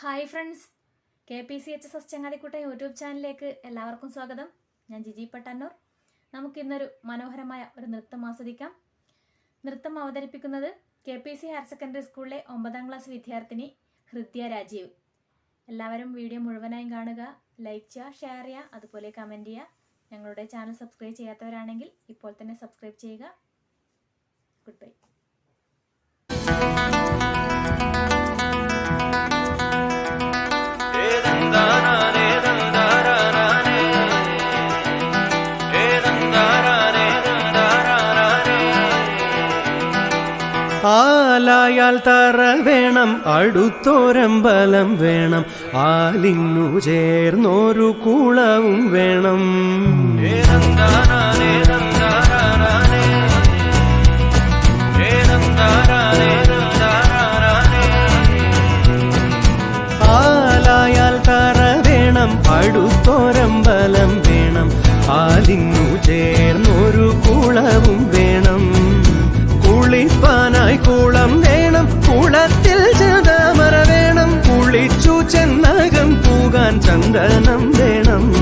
Hi friends. K P C H S S ചങ്ങാതിക്കുട്ട YouTube ചാനലിലേക്ക് എല്ലാവർക്കും സ്വാഗതം. ഞാൻ ജിജി പട്ടന്നൂർ. നമുക്കിന്നൊരു മനോഹരമായ ഒരു നൃത്തം ആസ്വദിക്കാം. നൃത്തം അവതരിപ്പിക്കുന്നത് K P C higher secondary സ്കൂളിലെ ഒമ്പതാം ക്ലാസ് വിദ്യാർത്ഥിനി ഹൃദ്യ രാജീവ്. എല്ലാവരും വീഡിയോ മുഴുവനായും കാണുക ലൈക്ക് ചെയ്യുക ഷെയർ ചെയ്യുക അതുപോലെ കമന്റ് ചെയ്യുക. ഞങ്ങളുടെ ചാനൽ സബ്സ്ക്രൈബ് ചെയ്യാത്തവരാണെങ്കിൽ ഇപ്പോൾ തന്നെ സബ്സ്ക്രൈബ് ചെയ്യുക. ഗുഡ് ബൈ ആലായാൽ തറ വേണം അടുത്തോരമ്പലം വേണം. ആലിന്നു ചേർന്നൊരു കുളവും വേണം. ആലായാൽ തറ വേണം അടുത്തോരമ്പലം വേണം. ആലിന്നു ചേർന്നൊരു ചന്ദനം വേണം.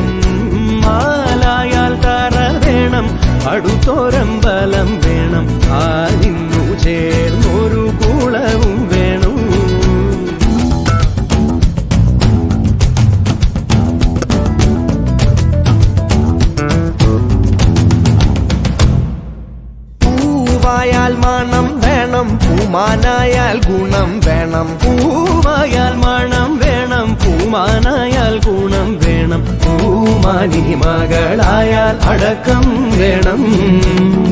മാലായാൽ തറ വേണം. അടുത്തോരം ബലം വേണം. ആരിന്നു ചേർന്നൊരു കുളവും വേണു. പൂവായാൽ മണം വേണം. പൂമാനായാൽ ഗുണം വേണം. പൂവായാൽ മണം പൂമാനായാൽ ഗുണം വേണം. പൂമാനി മകളായാൽ അടക്കം വേണം.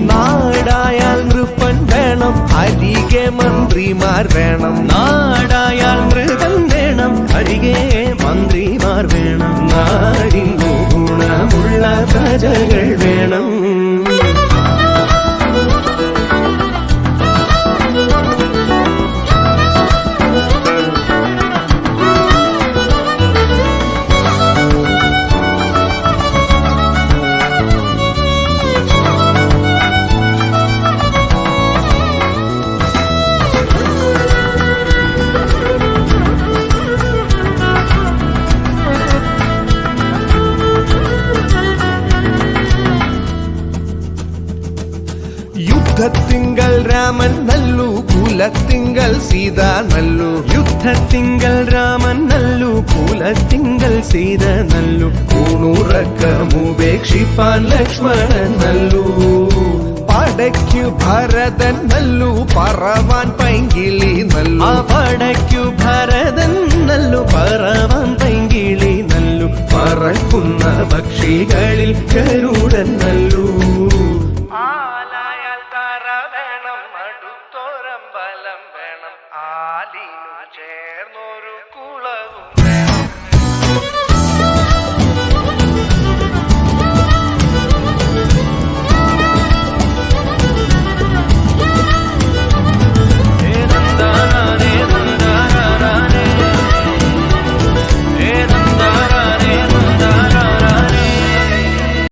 നാടായാൽ നൃപ്പൻ വേണം. അരികെ മന്ത്രിമാർ വേണം. നാടായാൽ മൃഗം വേണം. അരികെ മന്ത്രിമാർ വേണം. നാടിനു ഗുണമുള്ള പ്രജകൾ വേണം. രാമൻ നല്ലു കുലത്തിങ്കൽ സീത നല്ലു. യുദ്ധത്തിങ്കൽ രാമൻ നല്ലു കുലത്തിങ്കൽ സീത നല്ലു. കൂണുറക്കമുപേക്ഷിപ്പാൻ ലക്ഷ്മണൻ നല്ലു. പടയ്ക്കു ഭരതൻ നല്ലു പറവാൻ പൈങ്കിളി നല്ലു. പടയ്ക്കു ഭരതൻ നല്ലു പറവാൻ പൈങ്കിളി നല്ലു. പറക്കുന്ന പക്ഷികളിൽ കരു Alinu